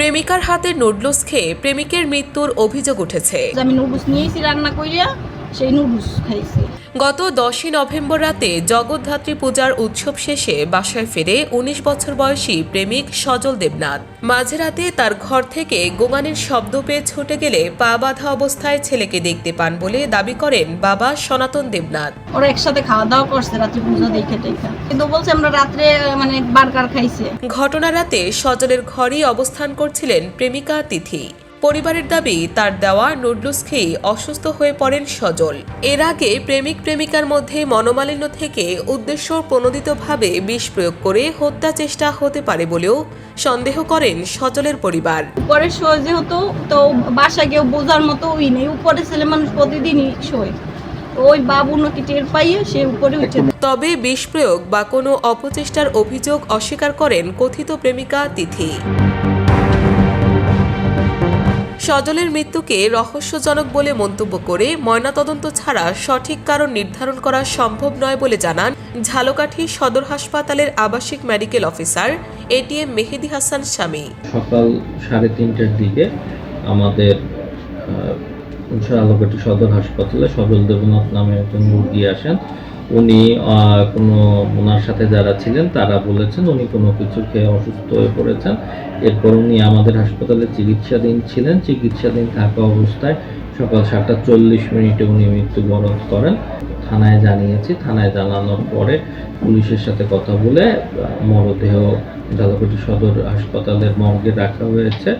প্রেমিকার হাতে নুডলস খেয়ে প্রেমিকের মৃত্যুর অভিযোগ উঠেছে। আমি নুডলস নিয়েছি, রান্না করিয়া সেই নুডলস খাইছি। গত দশই নভেম্বর রাতে জগদ্ধাত্রী পূজার উৎসব শেষে বাসায় ফিরে উনিশ বছর বয়সী প্রেমিক সজল দেবনাথ। মাঝরাতে তার ঘর থেকে গোমানের শব্দ পেয়ে ছুটে গেলে পা বাঁধা অবস্থায় ছেলেকে দেখতে পান বলে দাবি করেন বাবা সনাতন দেবনাথ। ওরা একসাথে খাওয়া দাওয়া করছে রাত্রে পূজা দেখে টেখা কিন্তু বলছে আমরা রাত্রে মানে বার্গার খাইছে। ঘটনা রাতে সজলের ঘরেই অবস্থান করছিলেন প্রেমিকা তিথি। পরিবারের দাবি তার দেওয়া নুডলস খেয়ে অসুস্থ হয়ে পড়েন সজল। এর আগে প্রেমিক প্রেমিকার মধ্যে মনোমালিন্য থেকে উদ্দেশ্য প্রণোদিতভাবে বিষ প্রয়োগ করে হত্যা চেষ্টা হতে পারে বলেও সন্দেহ করেন সজলের পরিবার। পরে শোয় যেহেতু তো বাসা কেউ বোঝার মতো ওই নেই। উপরে ছেলে মানুষ প্রতিদিনই শোয়। ওই বাবু নাকি টের পাইয়ে সে উপরে উঠে তবে বিষ প্রয়োগ বা কোনো অপচেষ্টার অভিযোগ অস্বীকার করেন কথিত প্রেমিকা তিথি। সজলের মৃত্যুকে রহস্যজনক বলে মন্তব্য করে ময়নাতদন্ত ছাড়া সঠিক কারণ নির্ধারণ করা সম্ভব নয় বলে জানান ঝালকাঠি সদর হাসপাতালের আবাসিক medical officer ATM Mehedi Hasan স্বামী। সকাল সাড়ে তিনটার দিকে আমাদের শালকাটি সদর হাসপাতালে সজল দেবনাথ নামে একজন মুরগি আসেন। উনি কোনো ওনার সাথে যারা ছিলেন, তারা বলেছেন উনি কোনো কিছু খেয়ে অসুস্থ হয়ে পড়েছেন। এরপর উনি আমাদের হাসপাতালে চিকিৎসাধীন ছিলেন। চিকিৎসাধীন থাকা অবস্থায় সকাল সাতটা চল্লিশ মিনিটে উনি মৃত্যুবরণ করেন। থানায় জানিয়েছি, থানায় জানানোর পরে পুলিশের সাথে কথা বলে মরদেহ ঝালকাঠি সদর হাসপাতালের মর্গে রাখা হয়েছে।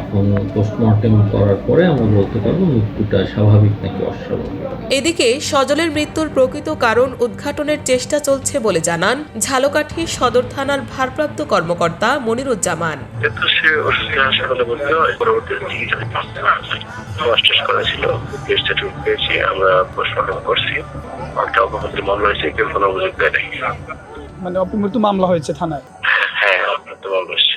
এখন পোস্টমর্টেম করার পরে আমরা বলতে পারব মৃত্যুটা স্বাভাবিক নাকি অস্বাভাবিক? এদিকে সজলের মৃত্যুর প্রকৃত কারণ উদ্ঘাটনের চেষ্টা চলছে বলে জানান ঝালকাঠি সদর থানার ভারপ্রাপ্ত কর্মকর্তা মনিরুজ্জামান। আমরা পোস্টমর্টম করছি। একটা মামলা হয়েছে কেউ কোনো অভিযোগ দেয় নাই। মানে অপমৃত্যু মামলা হয়েছে থানায়? হ্যাঁ তো মামলা হয়েছে।